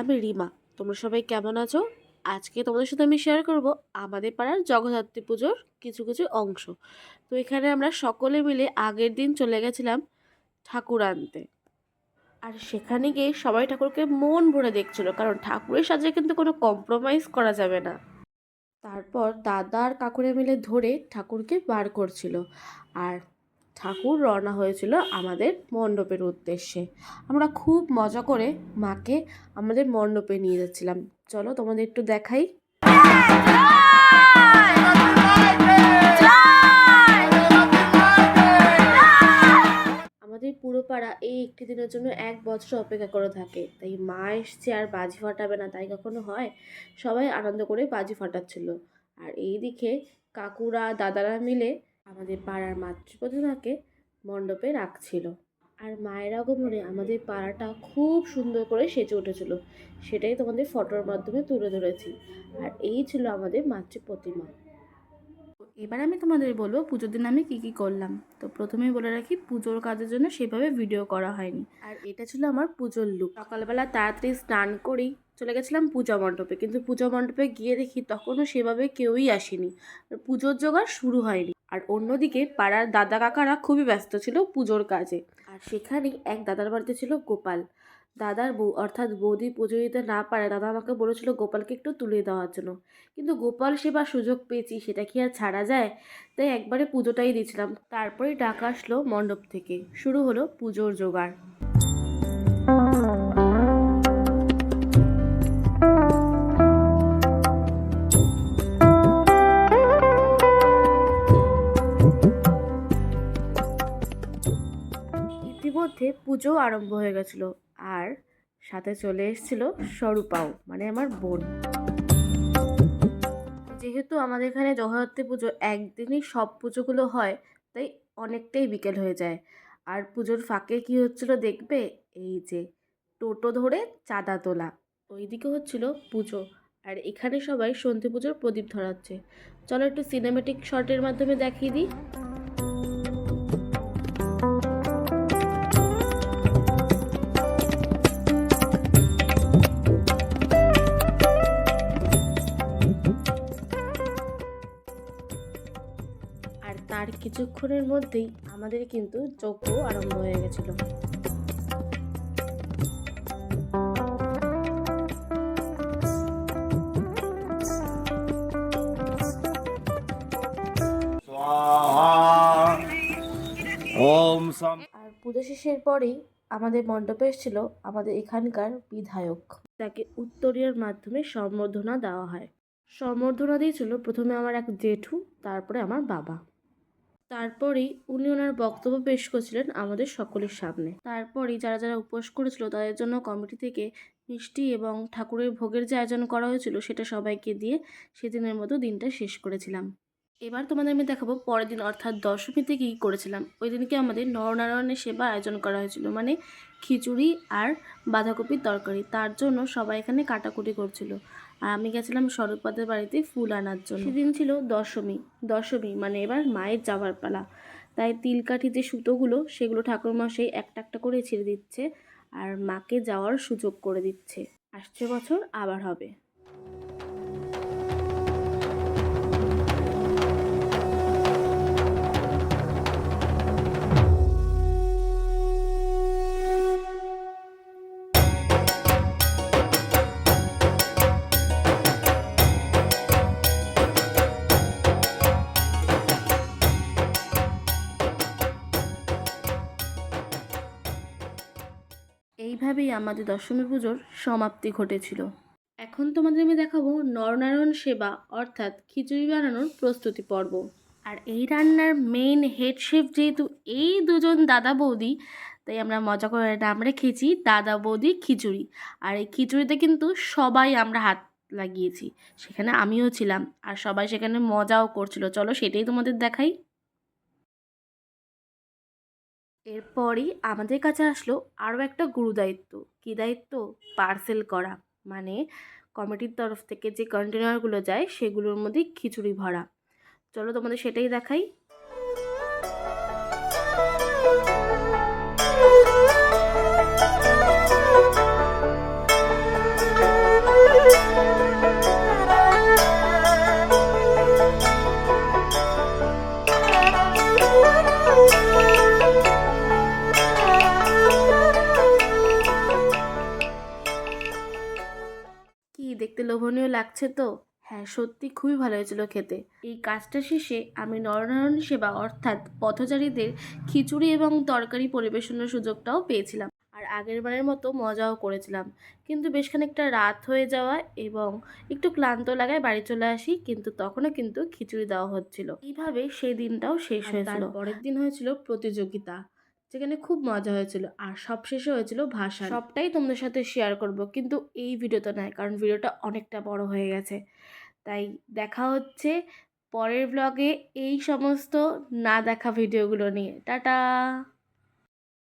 আমি রিমা। তোমরা সবাই কেমন আছো? আজকে তোমাদের সাথে আমি শেয়ার করব আমাদের পাড়ার জগদ্ধাত্রী পুজোর কিছু কিছু অংশ। তো এখানে আমরা সকলে মিলে আগের দিন চলে গেছিলাম ঠাকুর আনতে। আর সেখানে গিয়ে সবাই ঠাকুরকে মন ভরে দেখছিল, কারণ ঠাকুরের সাজে কিন্তু কোনো কম্প্রোমাইজ করা যাবে না। তারপর দাদা আর কাকুরে মিলে ধরে ঠাকুরকে বার করছিল। আর ঠাকুর রওনা হয়েছিল আমাদের মণ্ডপের উদ্দেশ্যে। আমরা খুব মজা করে মাকে আমাদের মণ্ডপে নিয়ে যাচ্ছিলাম। চলো তোমাদের একটু দেখাই। আমাদের পুরো পাড়া এই একটি দিনের জন্য এক বছর অপেক্ষা করে থাকে। তাই মা এসছে আর বাজি ফাটাবে না, তাই কখনো হয়? সবাই আনন্দ করে বাজি ফাটাচ্ছিল। আর এই দিকে কাকুরা, দাদারা মিলে আমাদের পাড়ার মাতৃপ্রতিমাকে মণ্ডপে রাখছিল। আর মায়ের আগমনে আমাদের পাড়াটা খুব সুন্দর করে সেজে উঠেছিল। সেটাই তোমাদের ফটোর মাধ্যমে তুলে ধরেছি। আর এই ছিল আমাদের মাতৃ প্রতিমা এবার আমি তোমাদের বলব, পুজোর দিন আমি কী কী করলাম। তো প্রথমেই বলে রাখি, পুজোর কাজের জন্য সেভাবে ভিডিও করা হয়নি। আর এটা ছিল আমার পুজোর লুক সকালবেলা তাড়াতাড়ি স্নান করেই চলে গেছিলাম পূজা মণ্ডপে। কিন্তু পূজা মণ্ডপে গিয়ে দেখি তখনও সেভাবে কেউই আসেনি। পুজোর জোগাড় শুরু হয়নি। আর অন্যদিকে পাড়ার দাদা কাকারা খুবই ব্যস্ত ছিল পুজোর কাজে। আর সেখানেই এক দাদার বাড়িতে ছিল গোপাল। দাদার বউ, অর্থাৎ বৌদি পুজো দিতে না পারে দাদা আমাকে বলেছিল গোপালকে একটু তুলে দেওয়ার জন্য। কিন্তু গোপাল সেবার সুযোগ পেয়েছি, সেটা কি আর ছাড়া যায়? তাই একবারে পুজোটাই দিয়েছিলাম। তারপরে ডাকা আসলো মণ্ডপ থেকে। শুরু হলো পুজোর জোগাড়। ইতিমধ্যে পুজো আরম্ভ হয়ে গেছিল। আর সাথে চলে এসেছিল স্বরূপাও মানে আমার বোন। যেহেতু আমাদের এখানে জগদ্ধাত্রী পুজো একদিনই সব পুজোগুলো হয়, তাই অনেকটাই বিকেল হয়ে যায়। আর পুজোর ফাঁকে কি হচ্ছিল দেখবে? এই যে টোটো ধরে চাঁদা তোলা, ওইদিকে হচ্ছিল পুজো। আর এখানে সবাই সন্ধি পুজোর প্রদীপ ধরাচ্ছে। চলো একটু সিনেমেটিক শটের মাধ্যমে দেখিয়ে দিই। তার কিছুক্ষণের মধ্যেই আমাদের কিন্তু যজ্ঞ আরম্ভ হয়ে গেছিল। আর পুজো শেষের পরেই আমাদের মণ্ডপে এসেছিল আমাদের এখানকার বিধায়ক। তাকে উত্তরীয়ার মাধ্যমে সম্বর্ধনা দেওয়া হয়। সম্বর্ধনা দিয়েছিল প্রথমে আমার এক জেঠু, তারপরে আমার বাবা। তারপরেই উনি ওনার বক্তব্য পেশ করছিলেন আমাদের সকলের সামনে। তারপরেই যারা যারা উপোস করেছিল তাদের জন্য কমিটি থেকে মিষ্টি এবং ঠাকুরের ভোগের যে আয়োজন করা হয়েছিল সেটা সবাইকে দিয়ে সেদিনের মতো দিনটা শেষ করেছিলাম। এবার তোমাদের আমি দেখাবো পরের দিন, অর্থাৎ দশমীতে কী করেছিলাম। ওই দিনকে আমাদের নরনারায়ণের সেবা আয়োজন করা হয়েছিল মানে খিচুড়ি আর বাঁধাকপির তরকারি। তার জন্য সবাই এখানে কাটাকুটি করছিল। আর আমি গেছিলাম শরৎপাদের বাড়িতে ফুল আনার জন্য। সেদিন ছিল দশমী দশমী মানে এবার মায়ের যাওয়ার পালা। তাই তিলকাঠি যে সুতোগুলো, সেগুলো ঠাকুরমশাই একটা একটা করে ছেড়ে দিচ্ছে আর মাকে যাওয়ার সুযোগ করে দিচ্ছে। আসছে বছর, আবার হবে। এইভাবেই আমাদের দশমী পুজোর সমাপ্তি ঘটেছিল। এখন তোমাদের আমি দেখাবো নরনারায়ণ সেবা, অর্থাৎ খিচুড়ি বানানোর প্রস্তুতি পর্ব। আর এই রান্নার মেইন হেড শেফ যেহেতু এই দুজন দাদা বৌদি, তাই আমরা মজা করে নাম রেখেছি দাদা বৌদি খিচুড়ি। আর এই খিচুড়িতে কিন্তু সবাই আমরা হাত লাগিয়েছি, সেখানে আমিও ছিলাম, আর সবাই সেখানে মজাও করছিল। চলো সেটাই তোমাদের দেখাই। এরপরই আমাদের কাছে আসলো আরও একটা গুরু দায়িত্ব। কী দায়িত্ব? পার্সেল করা। মানে কমিটির তরফ থেকে যে কন্টেনারগুলো যায় সেগুলোর মধ্যে খিচুড়ি ভরা। চলো তোমাদের সেটাই দেখাই। লোভনীয় লাগছে তো? হ্যাঁ সত্যি খুবই ভালো হয়েছিল খেতে। এই কাজটা শেষে আমি নরনারায়ণ সেবা অর্থাৎ পথচারীদের খিচুড়ি এবং তরকারি পরিবেশনের সুযোগটাও পেয়েছিলাম। আর আগের বারের মতো মজাও করেছিলাম। কিন্তু বেশ খানিকটা রাত হয়ে যাওয়া এবং একটু ক্লান্ত লাগায় বাড়ি চলে আসি কিন্তু তখনও কিন্তু খিচুড়ি দেওয়া হচ্ছিল। এইভাবে সেই দিনটাও শেষ হয়েছিল। পরের দিন হয়েছিল প্রতিযোগিতা। যেখানে খুব মজা হয়েছিল আর সব শেষে হয়েছিল ভাষা সবটাই তোমাদের সাথে শেয়ার করব, কিন্তু এই ভিডিওতে নয়, কারণ ভিডিওটা অনেকটা বড় হয়ে গেছে। তাই দেখা হচ্ছে পরের ব্লগে এই সমস্ত না দেখা ভিডিওগুলো নিয়ে। টাটা!